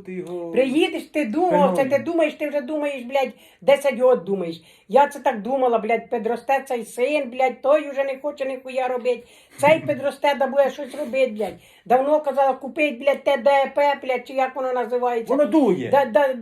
Ти його... Приїдеш, ти думав, це ти думаєш, ти вже думаєш, блядь, 10 років думаєш. Я це так думала, блядь, підросте цей син, блядь, той уже не хоче ніхуя робити. Цей підросте, да буде щось робити, блядь. Давно казала, купить, блядь, те ДП, блядь, чи як воно називається. Воно дує. Да, да.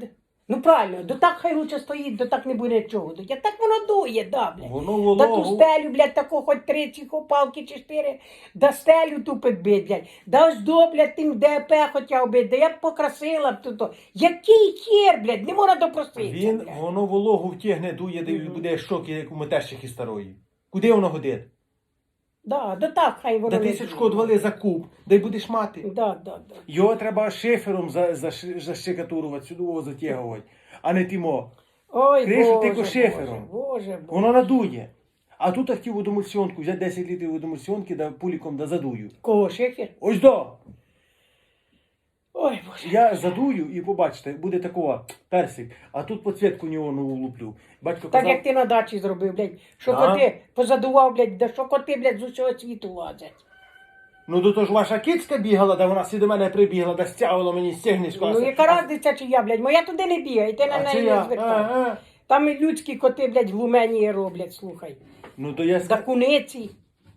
Ну правильно, до так хай лучше стоїть, до так не буде нічого. Я так воно дує, да, блядь. Воно Да ту стелю, блядь, тако хоч три ці палки чи чотири, да стелю ту підбить, блядь. Да ось до, блядь, тим ДП хотів бити, да я б покрасила б тут. Який хер, блядь, не можна допроситися, Він, блядь. воно вологу втягне, дує, де буде шок, як у метещихи старої. Куди воно годить? Да, да так хай воно Да не тисячку одвали за куб, да й будеш мати. Да, да, да. Його треба шифером за, за, защекатурувати, сюди його затягувати, а не тимо. Ой, Кришу Боже, тільки шифером. Боже, Боже, Боже. Воно надує. А тут хотів водомульсіонку, взяти 10 літрів водомульсіонки, да пуліком да задую. Кого шифер? Ось до! Ой, Боже. Я задую і побачите, буде такого персик, а тут подсвітку неонову влуплю. Батько Так казав, як ти на дачі зробив, блядь, що Да. коти позадував, блядь, да що коти, блядь, з усього світу лазять. ну до того ж ваша кицька бігала, да вона всі до мене прибігла, да стягувала мені стягнешку. Ну яка разниця, чи я, блядь, моя туди не бігає, ти на а неї не? А, а. Там і людські коти, блядь, глумені роблять, слухай. Ну то я Да ска- куниці.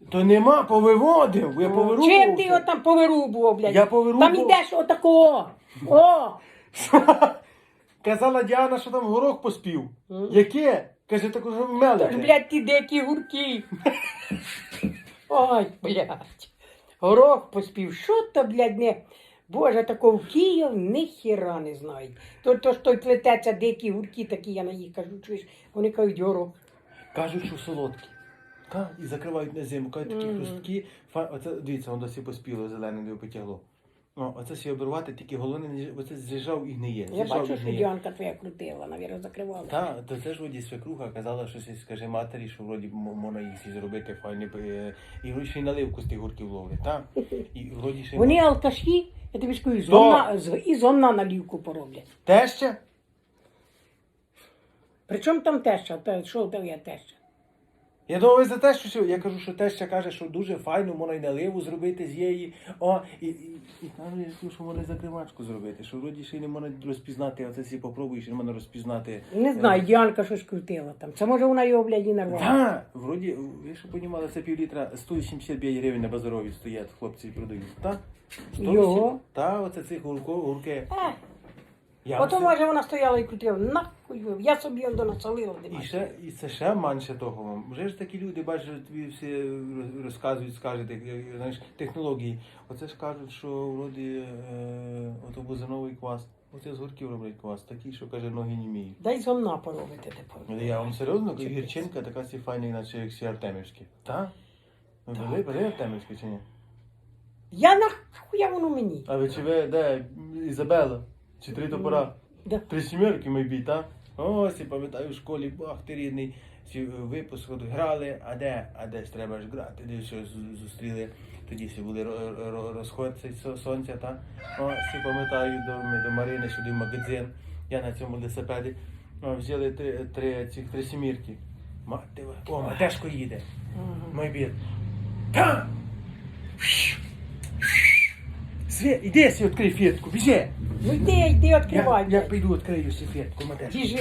То нема, повиводив, я повирубував. Чим ти його там повирубував, блядь? Я повирубував. Там ідеш отакого. О! Казала Діана, що там горох поспів. Яке? Каже, так уже Тож, блядь, ті деякі гурки. Ой, блядь. Горох поспів. Що то, блядь, не. Боже, такого в Київ ніхіра не знають. То, то ж той плететься, деякі гурки такі, я на їх кажу, чуєш, вони кажуть горох. Кажуть, що солодкі. Та, і закривають на зиму. Кажуть, такі Мгм. хрусткі. Фа... Оце, дивіться, воно досі поспіло, зелене не потягло. О, оце всі обірвати, тільки головне, не оце з'їжджав і гниє. Я з'їжджав бачу, що гниє. Діанка твоя крутила, навірно, закривала. Та, то це ж воді свекруха казала, що щось скаже матері, що вроді м- можна їх всі зробити файні. е, І вроді ще й наливку з тих гурків ловлять, та? І вроді ще Вони алкаші, я тобі скажу, з, і зомна налівку пороблять. Теща? Причому там теща, те, що там є теща? Я думав, ви за те, що я кажу, що теща каже, що дуже файно, можна й наливу зробити з її. О, і, і, і кажу, я скажу, що можна закривачку зробити, що вроді ще й не можна розпізнати, оце всі попробуєш, не можна розпізнати. Не знаю, Діанка щось крутила там. Це може вона його, блядь, і нарвала. Так, вроді, ви що понімали, це пів літра 175 гривень на базарові стоять, хлопці і продають. Так? Його? Так, оце цих гурко, гурки. Е, Я Ото може вона стояла і крутила. Нахуй, ви, я собі он насолила. І, ще, і це ще менше того. вам. Вже ж такі люди, бачиш, тобі всі роз- розказують, скажуть, як, як, знаєш, технології. Оце ж кажуть, що вроді е, ото бузиновий квас. Оце з гурків роблять квас, такий, що каже, ноги не міють. Дай зомна поробити тепер. Ну, Я вам серйозно кажу, гірчинка така сі файна, наче як всі Артемівські. Так? Ви були, були Артемівські чи ні? Я нахуя воно мені. А ви чи ви де Ізабела? Чи три топора? Да. Три сімерки мабі, так? Ось, я пам'ятаю, в школі, бах, ти рідний, всі е, випуск грали, а де, а де ж треба ж грати, де що зустріли, тоді всі були ро- ро- розход цей со- сонця, та? О, всі пам'ятаю, до, ми до Марини сюди в магазин, я на цьому велосипеді, О, взяли три, три, цих три сімірки. Мати, о, Матешко їде, мій бід. Та! Свет, іди, сі відкрий фетку, біжи. Ну йди, йди, Я, відкривай. я блядь. піду відкрию сі фіртку, Матешко. Біжи.